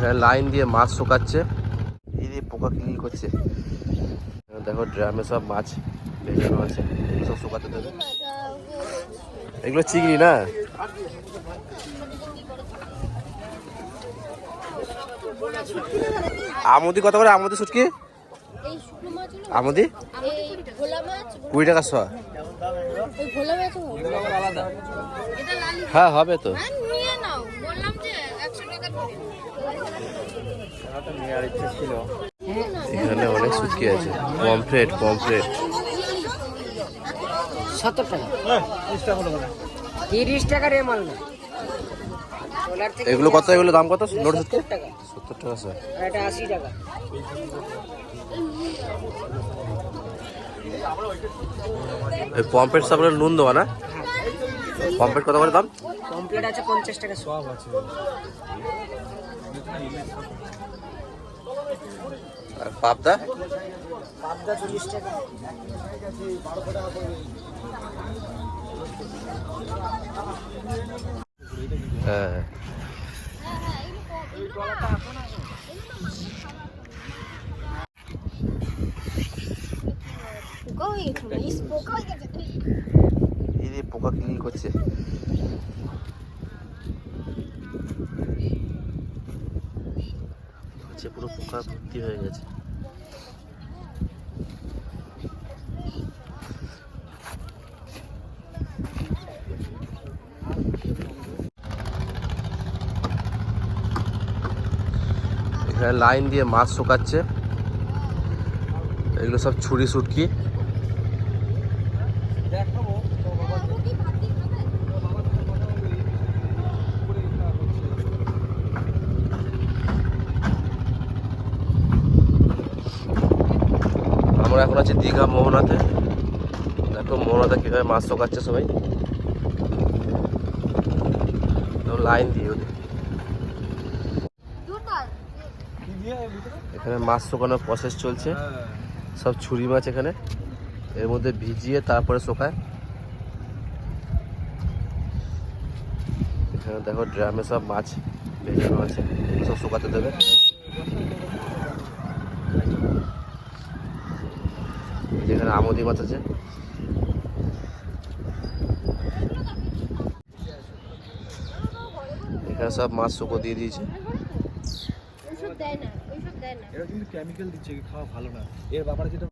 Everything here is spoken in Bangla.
এখানে লাইন দিয়ে মাছ শুকাচ্ছে। এই দিয়ে পোকা কি করছে। দেখো ড্রামে সব মাছ ভেজানো আছে। এগুলো সব শুকাতে দেবে। এগুলো চিংড়ি না? আমদি কত করে? আমদি শুকনো আমদি এই ভোলা মাছ কুড়ি টাকা শ। ওই ভোলা মাছ এটা লালি হ্যাঁ হবে তো হ্যাঁ নিয়ে নাও বললাম যে একশো টাকা করে এখানে অনেক শুটকি আছে। Pomfret pomfret. সত্তর টাকা। তিরিশ টাকার এ মাল না। এগুলো কত? এগুলো দাম কত? লোড সত্তর টাকা। সত্তর টাকা স্যার। এটা আশি টাকা। এই পমফ্রেট সব নুন দেওয়া না? পমফ্রেট কত করে দাম? কমপ্লিট আছে পঞ্চাশ টাকা। সব আছে। আর পাবদা? পাবদা চল্লিশ টাকা। হ্যাঁ। এই দিয়ে পোকা কি করছে। হচ্ছে, পুরো পোকা ভর্তি হয়ে গেছে। এখানে লাইন দিয়ে মাছ শুকাচ্ছে। এগুলো সব ছুরি সুটকি আমরা এখন আছি দীঘা মোহনাতে দেখো মোহনাতে কীভাবে মাছ শোকাচ্ছে সবাই। লাইন দিয়ে ওদের। এখানে মাছ শুকানোর প্রসেস চলছে। সব ছুরি মাছ এখানে। এর মধ্যে ভিজিয়ে তারপরে শুকায়। এখানে দেখো ড্রামে সব মাছ ভেজানো আছে। সব শুকাতে দেবে। যেখানে আমদি মাছ আছে। এখানে সব মাছ শুকো দিয়ে দিয়েছে। এরা কিন্তু কেমিক্যাল দিচ্ছে খাওয়া ভালো না। এর ব্যাপারে যেটা